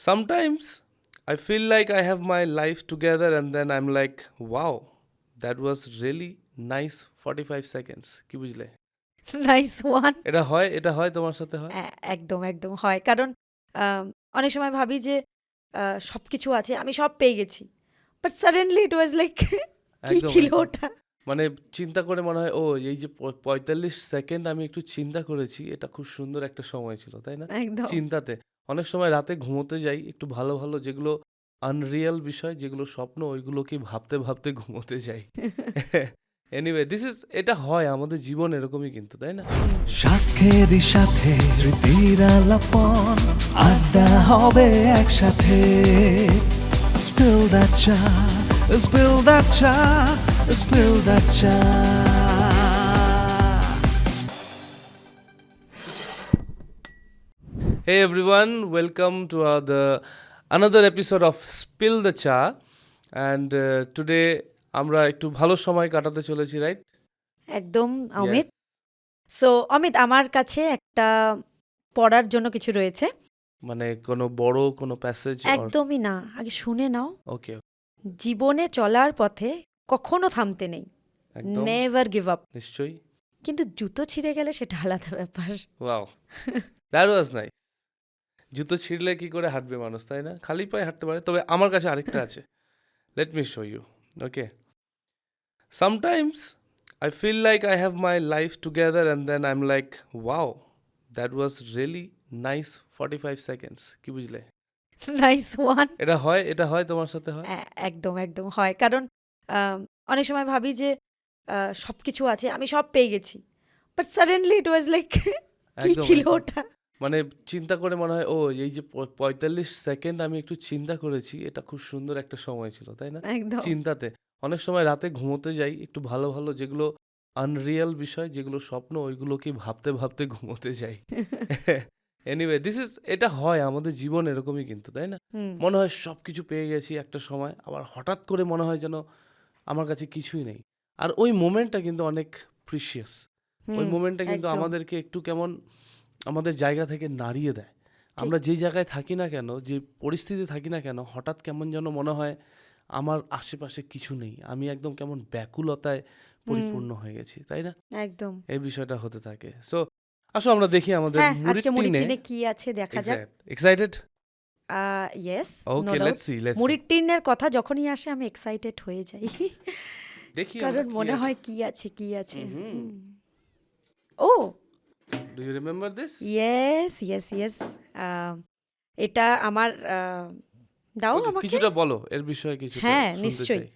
Sometimes I feel like I have my life together and then I'm like, wow, that was really nice 45 seconds. কি বুঝলে? Nice one এটা হয় এটা হয় তোমার সাথে হয়? একদম একদম হয় কারণ আম, অনেক সময় ভাবি যে সব কিছু আছে আমি সব পেয়ে গেছি but suddenly it was like কি একদম, ছিল একদম। ওটা মানে চিন্তা করে মনে হয় ও এই যে প- পঁয়তাল্লিশ সেকেন্ড আমি একটু চিন্তা করেছি এটা খুব সুন্দর একটা সময় ছিল তাই না একদম চিন্তাতে অনেক সময় রাতে ঘুমোতে যাই একটু ভালো ভালো যেগুলো আনরিয়াল বিষয় যেগুলো স্বপ্ন ওইগুলোকে ভাবতে ভাবতে ঘুমোতে যাই। এনিওয়ে দিস ইজ এটা হয় আমাদের জীবন এরকমই কিন্তু তাই না? সাক্ষের সাথে স্মৃতির আলাপন আড্ডা হবে একসাথে। Spill that চা Spill that চা Spill that চা। Hey everyone, welcome to uh, the another episode of Spill the Cha. And uh, today আমরা একটু ভালো সময় কাটাতে চলেছি রাইট একদম অমিত। সো অমিত আমার কাছে একটা পড়ার জন্য কিছু রয়েছে। মানে কোনো বড় কোনো প্যাসেজ একদমই না আগে শুনে নাও। ওকে জীবনে চলার পথে কখনো থামতে নেই। নেভার গিভ আপ নিশ্চয়ই। কিন্তু জুতো ছিঁড়ে গেলে সেটা আলাদা ব্যাপার। ওয়াও দ্যাট ওয়াজ নাইস জুতো ছিঁড়লে কি করে হাঁটবে মানুষ তাই না? খালি পায়ে হাঁটতে পারে তবে আমার কাছে আরেকটা আছে। Let me show you okay sometimes I feel like I have my life together and then I am like wow that was really nice forty five seconds কি বুঝলে? নাইস ওয়ান এটা হয় এটা হয় তোমার সাথে হয়? একদম একদম হয়। কারণ অনেক সময় ভাবি যে সব কিছু আছে আমি সব পেয়ে গেছি। But suddenly it was like কি ছিল ওটা? মানে চিন্তা করে মনে হয় ও এই যে পঁয়তাল্লিশ সেকেন্ড আমি একটু চিন্তা করেছি এটা খুব সুন্দর একটা সময় ছিল তাই না? চিন্তাতে। অনেক সময় রাতে ঘুমোতে যাই একটু ভালো ভালো যেগুলো আনরিয়াল বিষয় যেগুলো স্বপ্ন ওইগুলোকে ভাবতে ভাবতে ঘুমোতে যাই। এনিওয়ে দিস ইজ এটা হয় আমাদের জীবন এরকমই কিন্তু তাই না? মনে হয় সব কিছু পেয়ে গেছি একটা সময় আবার হঠাৎ করে মনে হয় যেন আমার কাছে কিছুই নেই। আর ওই মোমেন্টটা কিন্তু অনেক প্রিশিয়াস ওই মোমেন্টটা কিন্তু আমাদেরকে একটু কেমন আমাদের জায়গা থেকে নাড়িয়ে দেয়। আমরা যে জায়গায় থাকি না কেন যে পরিস্থিতি থাকি না কেন হঠাৎ কেমন যেন মনে হয় আমার আশেপাশে কিছু নেই। আমি একদম কেমন ব্যাকুলতায় পরিপূর্ণ হয়ে গেছি তাই না? একদম। এই বিষয়টা হতে থাকে। সো আসো আমরা দেখি আমাদের হ্যাঁ মুড়ির আজকে মুড়ির টিনে টিনে কি আছে দেখা যাক। Excited yes okay let's see let's মুড়ির টিনের কথা যখনই আসে আমি এক্সাইটেড হয়ে যাই। দেখি কারণ মনে হয় কি আছে কি আছে। ও! Do you remember this yes yes yes এটা আমার দাও আমাকে। কিছুটা বলো এর বিষয়ে কিছু হ্যাঁ, নিশ্চয়ই।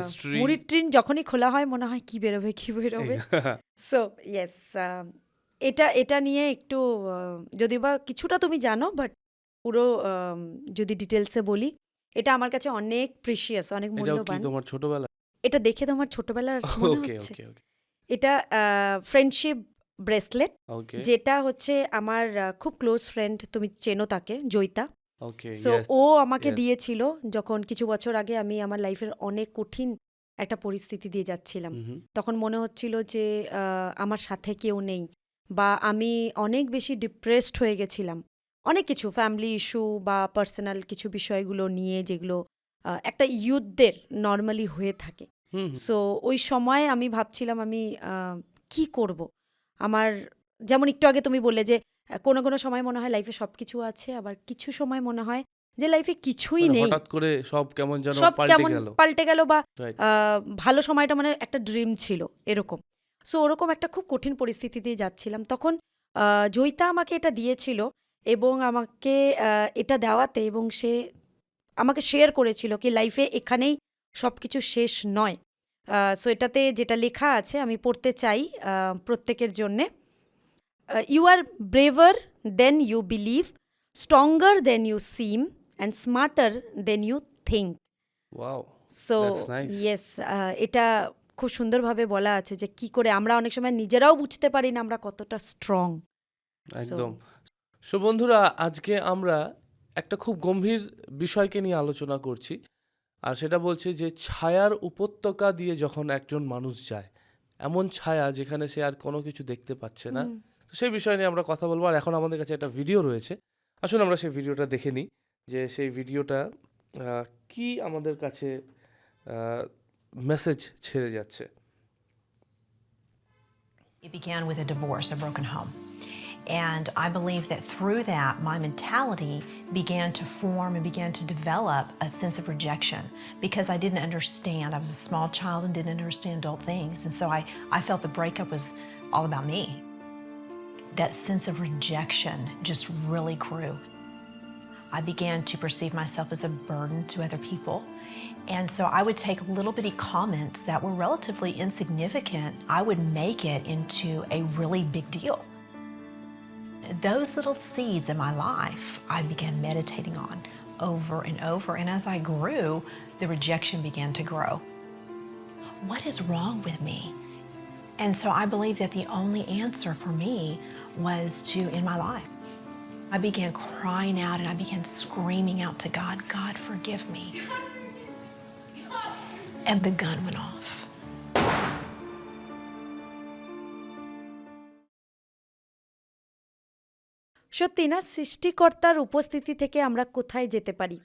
history- মুড়ির ট্রিন যখনই খোলা হয় মনে হয় কি বেরোবে কি বেরোবে। সো ইয়েস এটা এটা নিয়ে একটু যদি বা কিছুটা তুমি জানো বাট পুরো যদি ডিটেলসে বলি এটা আমার কাছে অনেক প্রিশিয়াস অনেক মূল্যবান। তোমার ছোটবেলা? এটা দেখে তোমার ছোটবেলার মনে হচ্ছে। এটা ফ্রেন্ডশিপ ব্রেসলেট ওকে যেটা হচ্ছে আমার আহ, খুব ক্লোজ ফ্রেন্ড তুমি চেনো তাকে জয়িতা। ওকে সো ও আমাকে yes. দিয়েছিল যখন কিছু বছর আগে আমি আমার লাইফের অনেক কঠিন একটা পরিস্থিতি দিয়ে যাচ্ছিলাম। তখন মনে হচ্ছিল যে আহ, আমার সাথে কেউ নেই বা আমি অনেক বেশি ডিপ্রেসড হয়ে গেছিলাম। অনেক কিছু ফ্যামিলি ইস্যু বা পার্সোনাল কিছু বিষয়গুলো নিয়ে যেগুলো আহ, একটা ইউথদের নর্মালি হয়ে থাকে। সো ওই সময় আমি ভাবছিলাম আমি আহ, কি করব? আমার যেমন একটু আগে তুমি বললে যে কোনো কোনো সময় মনে হয় লাইফে সব কিছু আছে আবার কিছু সময় মনে হয় যে লাইফে কিছুই নেই। মানে হঠাৎ করে সব কেমন যেন সব পাল্টে কেমন গেল। পাল্টে গেল বা ভালো সময়টা মানে একটা ড্রিম ছিল এরকম। সো ওরকম একটা খুব কঠিন পরিস্থিতি দিয়ে যাচ্ছিলাম। তখন জয়িতা আমাকে এটা দিয়েছিল এবং আমাকে এটা দেওয়াতে এবং সে আমাকে শেয়ার করেছিল কি লাইফে এখানেই সব কিছু শেষ নয়। সো এটাতে যেটা লেখা আছে আমি পড়তে চাই প্রত্যেকের জন্যে। You are braver than you believe stronger than you seem and smarter than you think so yes এটা খুব সুন্দরভাবে বলা আছে যে কি করে আমরা অনেক সময় নিজেরাও বুঝতে পারি না আমরা কতটা স্ট্রং একদম। সো বন্ধুরা আজকে আমরা একটা খুব গম্ভীর বিষয়কে নিয়ে আলোচনা করছি। আর সেটা বলছে যে ছায়ার উপত্যকা দিয়ে যখন একজন মানুষ যায় এমন ছায়া যেখানে সে আর কোনো কিছু দেখতে পাচ্ছে না। তো সেই বিষয় নিয়ে আমরা কথা বলব। আর এখন আমাদের কাছে একটা ভিডিও রয়েছে। আসুন আমরা সেই ভিডিওটা দেখে নিই যে সেই ভিডিওটা কি আমাদের কাছে মেসেজ ছেড়ে যাচ্ছে। It began with a divorce, a broken home. And I believe that through that, my mentality began to form and began to develop a sense of rejection because I didn't understand. I was a small child and didn't understand adult things. And so I, I felt the breakup was all about me. That sense of rejection just really grew. I began to perceive myself as a burden to other people. And so I would take little bitty comments that were relatively insignificant, I would make it into a really big deal. Those little seeds in my life I began meditating on over and over. And as I grew, the rejection began to grow. What is wrong with me? And so I believe that the only answer for me was to end my life. I began crying out and I began screaming out to God, God, forgive me. And the gun went off. সত্যি না সৃষ্টিকর্তার উপস্থিতি থেকে আমরা কোথায় যেতে পারি?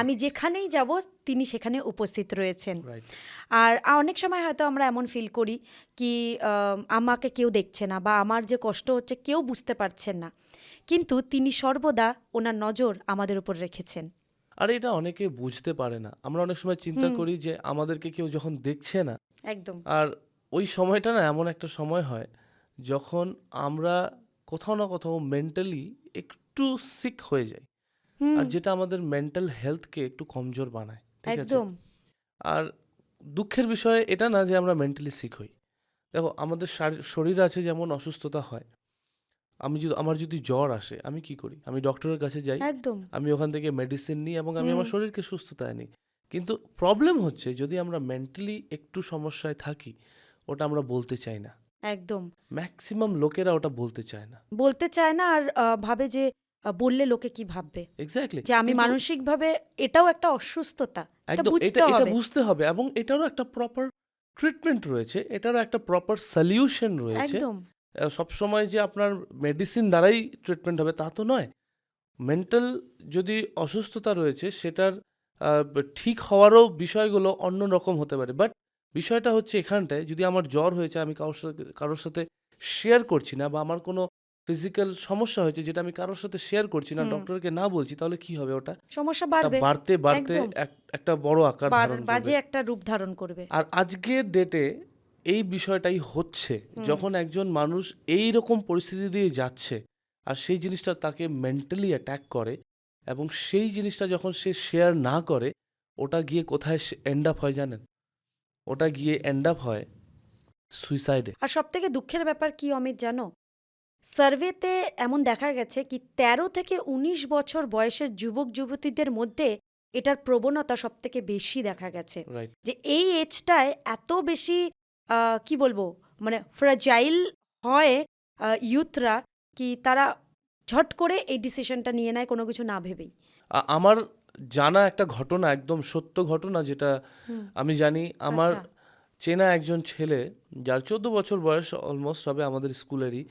আমি যেখানেই যাব তিনি সেখানে উপস্থিত রয়েছেন। আর অনেক সময় হয়তো আমরা এমন ফিল করি কি আমাকে কেউ দেখছে না বা আমার যে কষ্ট হচ্ছে কেউ বুঝতে পারছেন না। কিন্তু তিনি সর্বদা ওনার নজর আমাদের উপর রেখেছেন। আর এটা অনেকে বুঝতে পারে না। আমরা অনেক সময় চিন্তা করি যে আমাদেরকে কেউ যখন দেখছে না একদম। আর ওই সময়টা না এমন একটা সময় হয় যখন আমরা কোথাও না কোথাও মেন্টালি একটু সিক হয়ে যায়। আর যেটা আমাদের মেন্টাল হেলথকে একটু কমজোর বানায় ঠিক আছে? আর দুঃখের বিষয় এটা না যে আমরা মেন্টালি সিক হই। দেখো আমাদের শরীর আছে যেমন অসুস্থতা হয়। আমি যদি আমার যদি জ্বর আসে আমি কি করি? আমি ডক্টরের কাছে যাই একদম। আমি ওখান থেকে মেডিসিন নিই এবং আমি আমার শরীরকে সুস্থতায় নিই। কিন্তু প্রবলেম হচ্ছে যদি আমরা মেন্টালি একটু সমস্যায় থাকি ওটা আমরা বলতে চাই না। একদম। ম্যাক্সিমাম লোকেরা ওটা বলতে চায় না। বলতে চায় না আর আহ, ভাবে যে আহ, বললে লোকে কি ভাববে? এক্স্যাক্টলি যে আমি মানসিকভাবে এটাও একটা অসুস্থতা এটা একদম বুঝতে এটা এটা হবে। বুঝতে হবে এবং এটারও একটা প্রপার ট্রিটমেন্ট রয়েছে এটারও একটা প্রপার সলিউশন রয়েছে। একদম। আহ, সবসময় যে আপনার মেডিসিন দ্বারাই ট্রিটমেন্ট হবে তা তো নয়। মেন্টাল যদি অসুস্থতা রয়েছে সেটার আহ, ঠিক হওয়ারও বিষয়গুলো অন্য রকম হতে পারে। বাট বিষয়টা হচ্ছে এখানটায় যদি আমার জ্বর হয়েছে আমি কারোর সাথে কারোর সাথে শেয়ার করছি না বা আমার কোনো ফিজিক্যাল সমস্যা হয়েছে যেটা আমি কারোর সাথে শেয়ার করছি না। ডক্টরকে না বলছি তাহলে কি হবে ওটা? সমস্যা বাড়বে। বাড়তে বাড়তে একটা বড় আকার ধারণ বাজে একটা রূপ ধারণ করবে। আর আজকের ডেটে এই বিষয়টাই হচ্ছে যখন একজন মানুষ এই রকম পরিস্থিতি দিয়ে যাচ্ছে আর সেই জিনিসটা তাকে মেন্টালি অ্যাট্যাক করে এবং সেই জিনিসটা যখন সে শেয়ার না করে ওটা গিয়ে কোথায় এন্ড আপ হয় জানেন? ওটা গিয়ে এন্ড আপ হয় সুইসাইডে আর সব থেকে দুঃখের ব্যাপার কি অমিত জানো? সার্ভেতে এমন দেখা গেছে কি তেরো থেকে উনিশ বছর বয়সের যুবক যুবতীদের মধ্যে এটার প্রবণতা সব থেকে বেশি দেখা গেছে। যে এই এজটায় এত বেশি কি বলব? মানে ফ্রাজাইল হয় ইউথরা কি তারা ঝট করে এই ডিসিশনটা নিয়ে নেয় কোনো কিছু না ভেবেই। আমার জানা একটা ঘটনা একদম সত্য ঘটনা যেটা আমি জানি আমার আচ্ছা। চেনা একজন ছেলে যার চোদ্দ বছর বয়স অলমোস্ট হবে আমাদের স্কুলেরই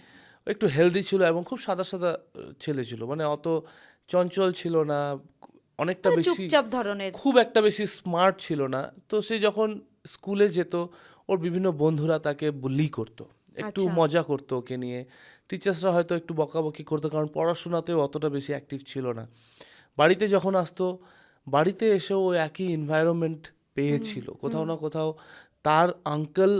একটু হেলদি ছিল এবং খুব সাদা সাদা ছেলে ছিল। মানে অত চঞ্চল ছিল না অনেকটা মানে বেশি চুপচাপ ধরনের। খুব একটা বেশি স্মার্ট ছিল না। তো সে যখন স্কুলে যেত ওর বিভিন্ন বন্ধুরা তাকে বুলি করতো। একটু আচ্ছা। মজা করতো ওকে নিয়ে। টিচার্সরা হয়তো একটু বকাবকি করতো কারণ পড়াশোনাতেও অতটা বেশি অ্যাক্টিভ ছিল না। বাড়িতে যখন আসতো বাড়িতে এসেও ও একই এনভায়রনমেন্ট পেয়েছিল। কোথাও না কোথাও তার আঙ্কেল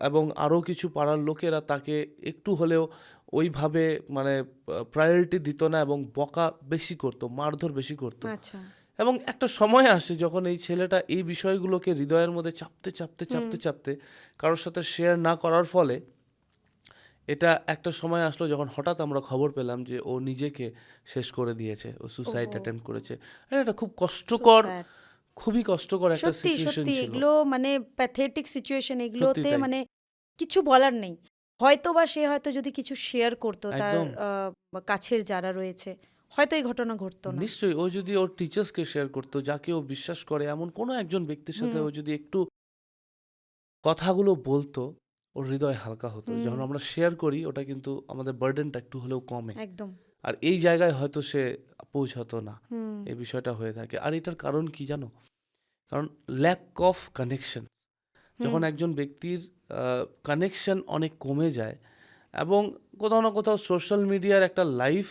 এবং আরও কিছু পাড়ার লোকেরা তাকে একটু হলেও ওইভাবে মানে প্রায়োরিটি দিত না এবং বকা বেশি করতো মারধর বেশি করতো। আচ্ছা। এবং একটা সময় আসে যখন এই ছেলেটা এই বিষয়গুলোকে হৃদয়ের মধ্যে চাপতে চাপতে চাপতে চাপতে কারোর সাথে শেয়ার না করার ফলে এটা একটা সময় আসলো যখন হঠাৎ আমরা খবর পেলাম যে ও নিজেকে শেষ করে দিয়েছে ও সুসাইড ওহো। অ্যাটেম্প করেছে। এটা খুব কষ্টকর খুবই কষ্টকর একটা সিচুয়েশন ছিল। এগুলো মানে প্যাথেটিক সিচুয়েশন এগুলোতে মানে কিছু বলার নেই। হয়তো বা সে হয়তো যদি কিছু শেয়ার করতো তার কাছের যারা রয়েছে হয়তো এই ঘটনা ঘটতো না। নিশ্চয়ই ও যদি ওর টিচার্সকে শেয়ার করতো যাকে ও বিশ্বাস করে এমন কোনো একজন ব্যক্তির সাথে ও যদি একটু কথাগুলো বলতো ওর হৃদয় হালকা হতো। যখন আমরা শেয়ার করি ওটা কিন্তু আমাদের বার্ডেনটা একটু হলেও কমে। একদম। আর এই জায়গায় হয়তো সে পৌঁছাতো না। এই বিষয়টা হয়ে থাকে। আর এটার কারণ কি জানো? কারণ ল্যাক অফ কানেকশন যখন একজন ব্যক্তির কানেকশন অনেক কমে যায় এবং কোথাও না কোথাও সোশ্যাল মিডিয়ার একটা লাইফ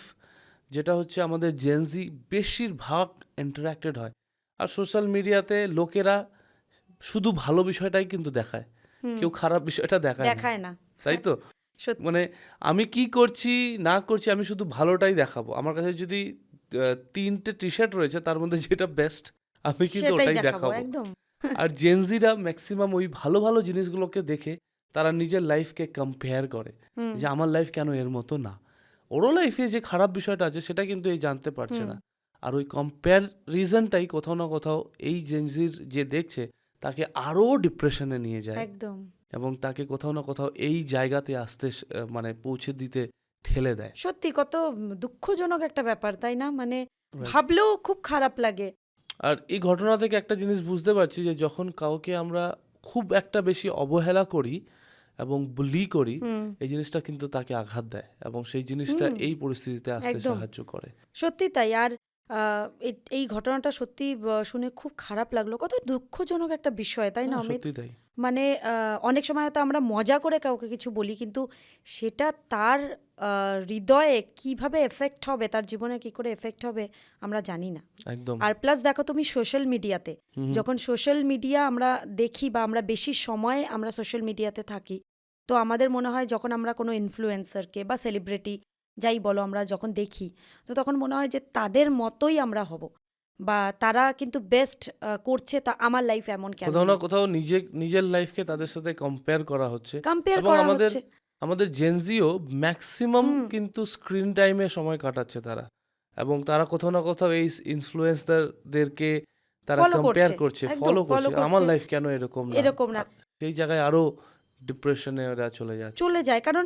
যেটা হচ্ছে আমাদের জেনজি বেশিরভাগ ইন্টারাক্টেড হয়। আর সোশ্যাল মিডিয়াতে লোকেরা শুধু ভালো বিষয়টাই কিন্তু দেখায়। কেউ খারাপ বিষয়টা দেখায় দেখায় না। তাই তো? মানে আমি কি করছি না করছি আমি শুধু ভালোটাই দেখাবো। আমার কাছে যদি তিনটে টি শার্ট রয়েছে তার মধ্যে যেটা বেস্ট আমি কিন্তু ওটাই দেখাবো আর জেনজিরা ম্যাক্সিমাম ওই ভালো ভালো জিনিসগুলোকে দেখে তারা নিজের লাইফকে কম্পেয়ার করে যে আমার লাইফ কেন এর মতো না। ওরও লাইফে যে খারাপ বিষয়টা আছে সেটা কিন্তু এই জানতে পারছে না। আর ওই কম্পেয়ার রিজনটাই কোথাও না কোথাও এই জেনজির যে দেখছে তাকে আরও ডিপ্রেশনে নিয়ে যায়। একদম। এবং তাকে কোথাও না কোথাও এই জায়গাতে আসতে মানে পৌঁছে দিতে ঠেলে দেয়। সত্যি কত দুঃখজনক একটা ব্যাপার তাই না? মানে ভাবলেও খুব খারাপ লাগে। আর এই ঘটনা থেকে একটা জিনিস বুঝতে পারছি যে যখন কাউকে আমরা খুব একটা বেশি অবহেলা করি এবং বুলি করি এই জিনিসটা কিন্তু তাকে আঘাত দেয় এবং সেই জিনিসটা এই পরিস্থিতিতে আসতে সাহায্য করে। সত্যি তাই। আর এই ঘটনাটা সত্যি শুনে খুব খারাপ লাগল। কত দুঃখজনক একটা বিষয় তাই না হ্যাঁ, অমিত? মানে অনেক সময় হয়তো আমরা মজা করে কাউকে কিছু বলি কিন্তু সেটা তার হৃদয়ে কীভাবে এফেক্ট হবে তার জীবনে কি করে এফেক্ট হবে আমরা জানি না। একদম। আর প্লাস দেখো তুমি সোশ্যাল মিডিয়াতে যখন সোশ্যাল মিডিয়া আমরা দেখি বা আমরা বেশি সময় আমরা সোশ্যাল মিডিয়াতে থাকি তো আমাদের মনে হয় যখন আমরা কোনো ইনফ্লুয়েন্সারকে বা সেলিব্রিটি যাই বলো আমরা যখন দেখি তো তখন মনে হয় যে তাদের মতোই আমরা হব। বা তারা কিন্তু বেস্ট করছে তা আমার লাইফ এমন কেন কোথাও না কোথাও নিজে নিজের লাইফকে তাদের সাথে কম্পেয়ার করা হচ্ছে। কম্পেয়ার করা আমাদের আমাদের জেনজিও ম্যাক্সিমাম কিন্তু স্ক্রিন টাইমে সময় কাটাচ্ছে তারা। এবং তারা কোথাও না কোথাও এই ইনফ্লুয়েন্সারদেরকে তারা কম্পেয়ার করছে, করছে ফলো করছে। আমার লাইফ কেন এরকম না? এরকম না। সেই জায়গায় আরও ডিপ্রেশনে ওরা চলে যায় চলে যায়। কারণ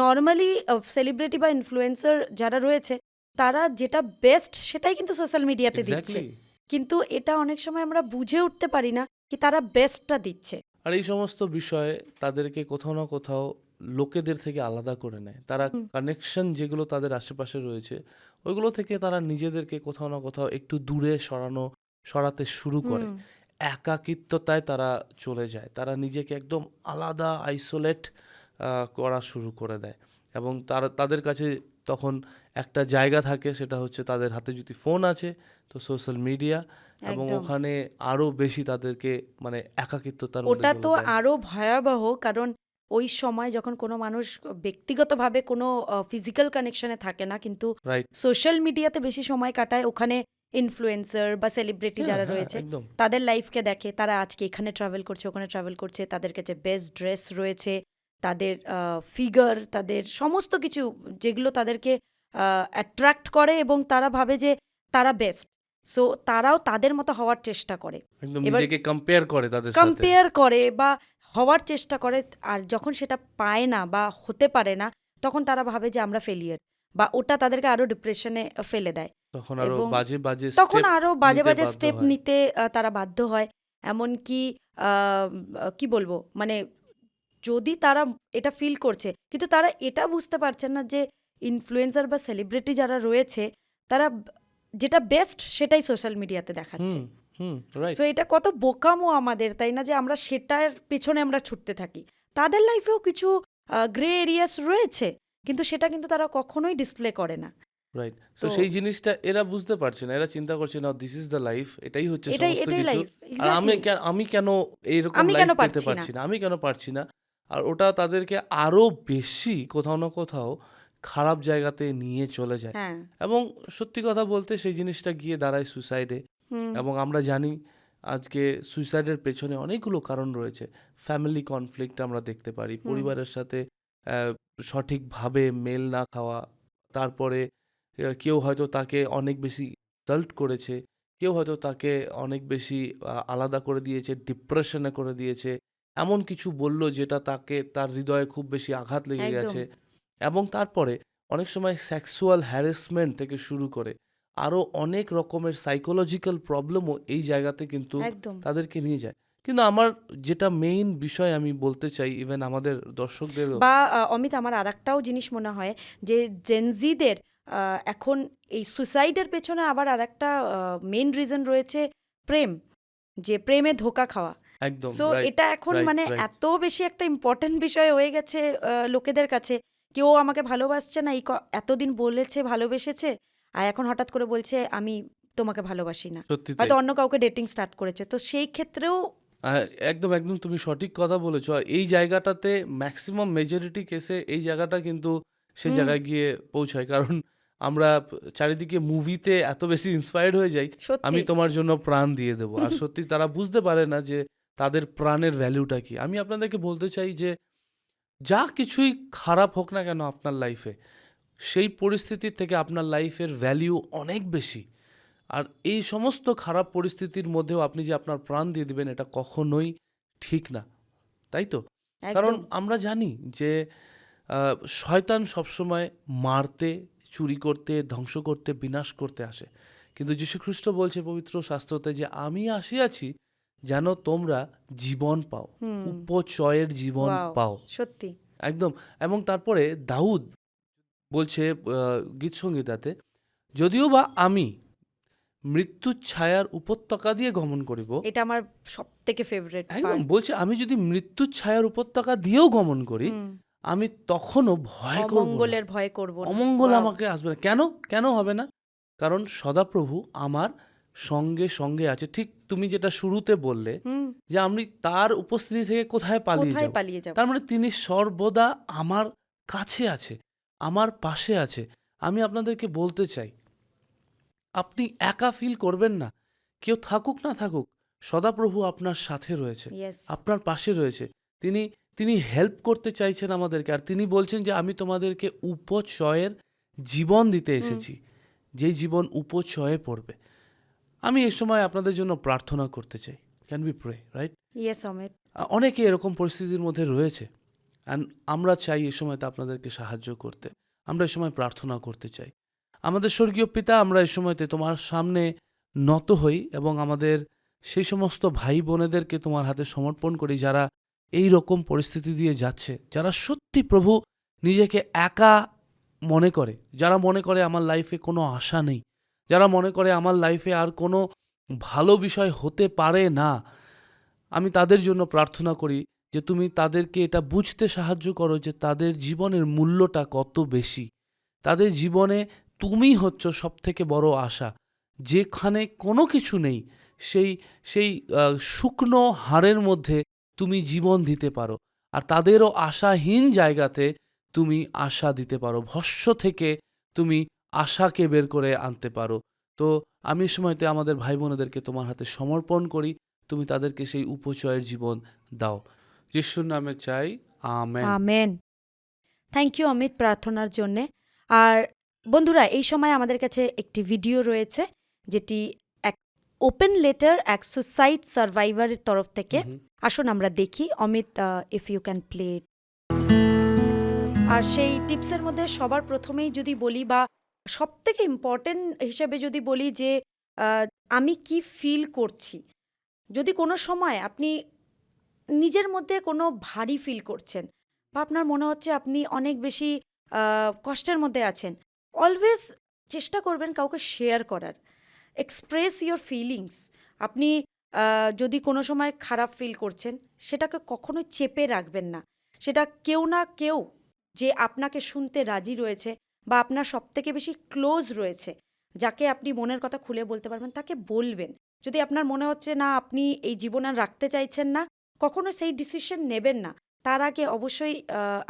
নর্মালি সেলিব্রিটি বা ইনফ্লুয়েন্সার যারা রয়েছে তারা যেটা বেস্ট সেটাই কিন্তু সোশ্যাল মিডিয়াতে দিচ্ছে। কিন্তু এটা অনেক সময় আমরা বুঝে উঠতে পারি না কি তারা বেস্টটা দিচ্ছে। আর এই সমস্ত বিষয়ে তাদেরকে কোথাও না কোথাও লোকেদের থেকে আলাদা করে নেয়। তারা কানেকশন যেগুলো তাদের আশেপাশে রয়েছে ওইগুলো থেকে তারা নিজেদেরকে কোথাও না কোথাও একটু দূরে সরানো সরাতে শুরু করে। একাকিত্বতায় তারা চলে যায়। তারা নিজেকে একদম আলাদা আইসোলেট করা শুরু করে দেয়। এবং তারা তাদের কাছে তখন একটা জায়গা থাকে সেটা হচ্ছে তাদের হাতে যদি ফোন আছে তো সোশ্যাল মিডিয়া এবং। ওখানে আরও বেশি তাদেরকে মানে একাকিত্বতার ওটা তো আরও ভয়াবহ কারণ ওই সময় যখন কোনো মানুষ ব্যক্তিগতভাবে কোনো ফিজিক্যাল কানেকশনে থাকে না কিন্তু সোশ্যাল মিডিয়াতে বেশি সময় কাটায় ওখানে ইনফ্লুয়েন্সার বা সেলিব্রিটি যারা রয়েছে তাদের লাইফকে দেখে তারা আজকে এখানে ট্রাভেল করছে ওখানে ট্রাভেল করছে তাদের কাছে বেস্ট ড্রেস রয়েছে তাদের ফিগার তাদের সমস্ত কিছু যেগুলো তাদেরকে অ্যাট্রাক্ট করে এবং তারা ভাবে যে তারা বেস্ট সো তারাও তাদের মতো হওয়ার চেষ্টা করে। নিজেকে কম্পেয়ার করে তাদের কম্পেয়ার করে বা হওয়ার চেষ্টা করে আর যখন সেটা পায় না বা হতে পারে না তখন তারা ভাবে যে আমরা ফেলিয়ার বা ওটা তাদেরকে আরও ডিপ্রেশনে ফেলে দেয়। তখন আরও বাজে বাজে তখন আরও বাজে বাজে স্টেপ নিতে তারা বাধ্য হয়। এমনকি কি বলব? মানে যদি তারা এটা ফিল করছে কিন্তু তারা এটা বুঝতে পারছেন না যে ইনফ্লুয়েন্সার বা সেলিব্রিটি যারা রয়েছে তারা যেটা বেস্ট সেটাই সোশ্যাল মিডিয়াতে দেখাচ্ছে। সো এটা কত বোকামো আমাদের তাই না? যে আমরা সেটার পেছনে আমরা ছুটতে থাকি। তাদের লাইফেও কিছু গ্রে এরিয়াস রয়েছে কিন্তু সেটা কিন্তু তারা কখনোই ডিসপ্লে করে না। রাইট তো তো- সেই জিনিসটা এরা বুঝতে পারছে না এরা চিন্তা করছে না দিস ইজ দ্য লাইফ এটাই হচ্ছে এটাই এটাই লাইফ আমি কেন আমি কেন এইরকম লাইফ পেতে পারছি না? আমি কেন পারছি না? আর ওটা তাদেরকে আরও বেশি কোথাও না কোথাও খারাপ জায়গাতে নিয়ে চলে যায়। হ্যাঁ। এবং সত্যি কথা বলতে সেই জিনিসটা গিয়ে দাঁড়ায় সুসাইডে এবং আমরা জানি আজকে সুইসাইডের পেছনে অনেকগুলো কারণ রয়েছে। ফ্যামিলি কনফ্লিক্ট আমরা দেখতে পারি পরিবারের সাথে সঠিকভাবে মেল না খাওয়া তারপরে কেউ হয়তো তাকে অনেক বেশি ইনসাল্ট করেছে কেউ হয়তো তাকে অনেক বেশি আলাদা করে দিয়েছে ডিপ্রেশনে করে দিয়েছে। এমন কিছু বলল যেটা তাকে তার হৃদয়ে খুব বেশি আঘাত লেগে একদম। গেছে। এবং তারপরে অনেক সময় সেক্সুয়াল হ্যারাসমেন্ট থেকে শুরু করে। আরও অনেক রকমের সাইকোলজিক্যাল প্রবলেমও এই জায়গাতে কিন্তু একদম। তাদেরকে নিয়ে যায়। কিন্তু আমার যেটা মেইন বিষয় আমি বলতে চাই ইভেন আমাদের দর্শকদেরও। বা অমিত আমার আর একটাও জিনিস মনে হয় যে জেনজিদের এখন এই সুসাইডের পেছনে আবার আর একটা মেন রিজন রয়েছে প্রেম। যে প্রেমে ধোকা খাওয়া। একদম সো এটা এখন মানে এত বেশি একটা ইম্পর্টেন্ট বিষয় হয়ে গেছে লোকেদের কাছে। কেউ আমাকে ভালোবাসছে না এই এতদিন বলেছে ভালোবেসেছে আর এখন হঠাৎ করে বলছে আমি তোমাকে ভালোবাসি না। হয়তো অন্য কাউকে ডেটিং স্টার্ট করেছে। তো সেই ক্ষেত্রেও একদম একদম তুমি সঠিক কথা বলেছ। আর এই জায়গাটাতে ম্যাক্সিমাম মেজরিটি কেসে এই জায়গাটা কিন্তু সেই হুম। জায়গায় গিয়ে পৌঁছায়। কারণ আমরা চারিদিকে মুভিতে এত বেশি ইন্সপায়ার্ড হয়ে যাই আমি তোমার জন্য প্রাণ দিয়ে দেবো। আর সত্যি তারা বুঝতে পারে না যে তাদের প্রাণের ভ্যালুটা কি? আমি আপনাদেরকে বলতে চাই যে যা কিছুই খারাপ হোক না কেন আপনার লাইফে সেই পরিস্থিতির থেকে আপনার লাইফের ভ্যালিউ অনেক বেশি। আর এই সমস্ত খারাপ পরিস্থিতির মধ্যেও আপনি যে আপনার প্রাণ দিয়ে দিবেন এটা কখনোই ঠিক না। তাই তো? কারণ আমরা জানি যে শয়তান সবসময় মারতে চুরি করতে ধ্বংস করতে বিনাশ করতে আসে। কিন্তু যীশুখ্রিস্ট বলছে পবিত্র শাস্ত্রতে যে আমি আসিয়াছি যেন তোমরা জীবন পাও উপচয়ের জীবন পাও। সত্যি। একদম এবং তারপরে দাউদ বলছে গীত সঙ্গীতাতে যদিও বা আমি মৃত্যুর ছায়ার উপত্যকা দিয়ে গমন করিব এটা আমার সব থেকে ফেভারিট একদম বলছে আমি যদি মৃত্যুর ছায়ার উপত্যকা দিয়েও গমন করি আমি তখনও ভয় করব অমঙ্গলের ভয় করব অমঙ্গল আমাকে আসবে না। কেন? কেন হবে না? কারণ সদাপ্রভু আমার সঙ্গে সঙ্গে আছে। ঠিক তুমি যেটা শুরুতে বললে যে আমি তার উপস্থিতি থেকে কোথায় পালিয়ে যাব? তার মানে তিনি সর্বদা আমার কাছে আছে আমার পাশে আছে। আমি আপনাদেরকে বলতে চাই আপনি একা ফিল করবেন না। কেউ থাকুক না থাকুক সদাপ্রভু আপনার সাথে রয়েছে আপনার পাশে রয়েছে। তিনি তিনি হেল্প করতে চাইছেন আমাদেরকে। আর তিনি বলছেন যে আমি তোমাদেরকে উপচয়ের জীবন দিতে এসেছি। যেই জীবন উপচয়ে পড়বে। আমি এ সময় আপনাদের জন্য প্রার্থনা করতে চাই। Can be pray right yes Amit অনেকে এরকম পরিস্থিতির মধ্যে রয়েছে অ্যান্ড আমরা চাই এ সময়তে আপনাদেরকে সাহায্য করতে। আমরা এ সময় প্রার্থনা করতে চাই। আমাদের স্বর্গীয় পিতা আমরা এই সময়তে তোমার সামনে নত হই এবং আমাদের সেই সমস্ত ভাই বোনেদেরকে তোমার হাতে সমর্পণ করি যারা এই রকম পরিস্থিতি দিয়ে যাচ্ছে যারা সত্যি প্রভু নিজেকে একা মনে করে যারা মনে করে আমার লাইফে কোনো আশা নেই। যারা মনে করে আমার লাইফে আর কোনো ভালো বিষয় হতে পারে না, আমি তাদের জন্য প্রার্থনা করি যে তুমি তাদেরকে এটা বুঝতে সাহায্য করো যে তাদের জীবনের মূল্যটা কত বেশি। তাদের জীবনে তুমি হচ্ছ সব থেকে বড় আশা। যেখানে কোনো কিছু নেই, সেই সেই শুকনো হাড়ের মধ্যে তুমি জীবন দিতে পারো। আর তাদেরও আশাহীন জায়গাতে তুমি আশা দিতে পারো। ভস্য থেকে তুমি আশাকে বের করে আনতে পারো। তো আমি এই সময়তে আমাদের ভাই বোনেদেরকে তোমার হাতে সমর্পণ করি। তুমি তাদেরকে সেই উপচয়ের জীবন দাও। যিশুর নামে চাই amen. Amen. Thank you Amit প্রার্থনার জন্যে। আর বন্ধুরা এই সময় আমাদের কাছে একটি ভিডিও রয়েছে যেটি এক ওপেন লেটার এক সুসাইড সার্ভাইভারের তরফ থেকে। আসুন আমরা দেখি। Amit if you can play আর সেই টিপসের মধ্যে সবার প্রথমেই যদি বলি বা সব থেকে ইম্পর্টেন্ট হিসেবে যদি বলি যে আমি কি ফিল করছি? যদি কোনো সময় আপনি নিজের মধ্যে কোনো ভারী ফিল করছেন বা আপনার মনে হচ্ছে আপনি অনেক বেশি কষ্টের মধ্যে আছেন অলওয়েজ চেষ্টা করবেন কাউকে শেয়ার করার। এক্সপ্রেস ইয়োর ফিলিংস আপনি যদি কোনো সময় খারাপ ফিল করছেন, সেটাকে কখনোই চেপে রাখবেন না। সেটা কেউ না কেউ যে আপনাকে শুনতে রাজি রয়েছে বা আপনার সবথেকে বেশি ক্লোজ রয়েছে, যাকে আপনি মনের কথা খুলে বলতে পারবেন, তাকে বলবেন। যদি আপনার মনে হচ্ছে, না, আপনি এই জীবন আর রাখতে চাইছেন না, কখনো সেই ডিসিশন নেবেন না। তার আগে অবশ্যই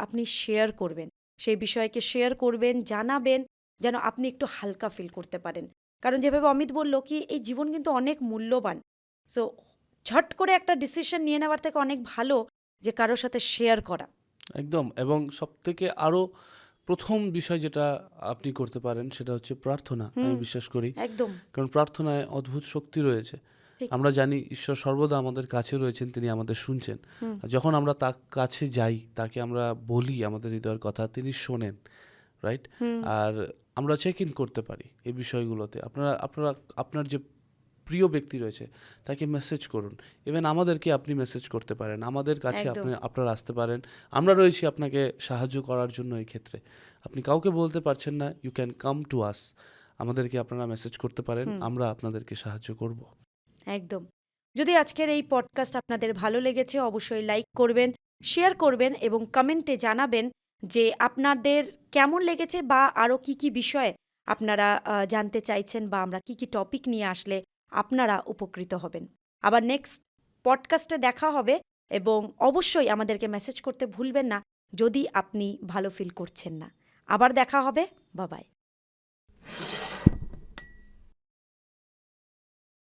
আপনি শেয়ার করবেন। সেই বিষয়কে শেয়ার করবেন, জানাবেন, যেন আপনি একটু হালকা ফিল করতে পারেন। কারণ যেভাবে অমিত বলল কি, এই জীবন কিন্তু অনেক মূল্যবান। সো ঝট করে একটা ডিসিশন নিয়ে নেওয়ার থেকে অনেক ভালো যে কারোর সাথে শেয়ার করা। একদম, এবং সব থেকে আরও প্রথম বিষয় যেটা আপনি করতে পারেন সেটা হচ্ছে প্রার্থনা আমি বিশ্বাস করি। একদম। কারণ প্রার্থনায় অদ্ভুত শক্তি রয়েছে। আমরা জানি ঈশ্বর সর্বদা আমাদের কাছে রয়েছেন তিনি আমাদের শুনছেন। যখন আমরা তার কাছে যাই তাকে আমরা বলি আমাদের হৃদয়ের কথা তিনি শোনেন রাইট আর আমরা চেক ইন করতে পারি এই বিষয়গুলোতে। আপনারা আপনারা আপনার যে প্রিয় ব্যক্তি রয়েছে তাকে মেসেজ করুন। ইভেন আমাদেরকে আপনি মেসেজ করতে পারেন। আমাদের কাছে আপনি আপনারা আসতে পারেন। আমরা রয়েছি আপনাকে সাহায্য করার জন্য এই ক্ষেত্রে। আপনি কাউকে বলতে পারছেন না you can come to us আমাদেরকে আপনারা মেসেজ করতে পারেন আমরা আপনাদেরকে সাহায্য করব। একদম। যদি আজকের এই পডকাস্ট আপনাদের ভালো লেগেছে অবশ্যই লাইক করবেন শেয়ার করবেন এবং কমেন্টে জানাবেন যে আপনাদের কেমন লেগেছে বা আরও কি কি বিষয়ে আপনারা জানতে চাইছেন বা আমরা কি কি টপিক নিয়ে আসলে আপনারা উপকৃত হবেন। আবার নেক্সট পডকাস্টে দেখা হবে এবং অবশ্যই আমাদেরকে মেসেজ করতে ভুলবেন না, যদি আপনি ভালো ফিল করছেন না। আবার দেখা হবে বাবাই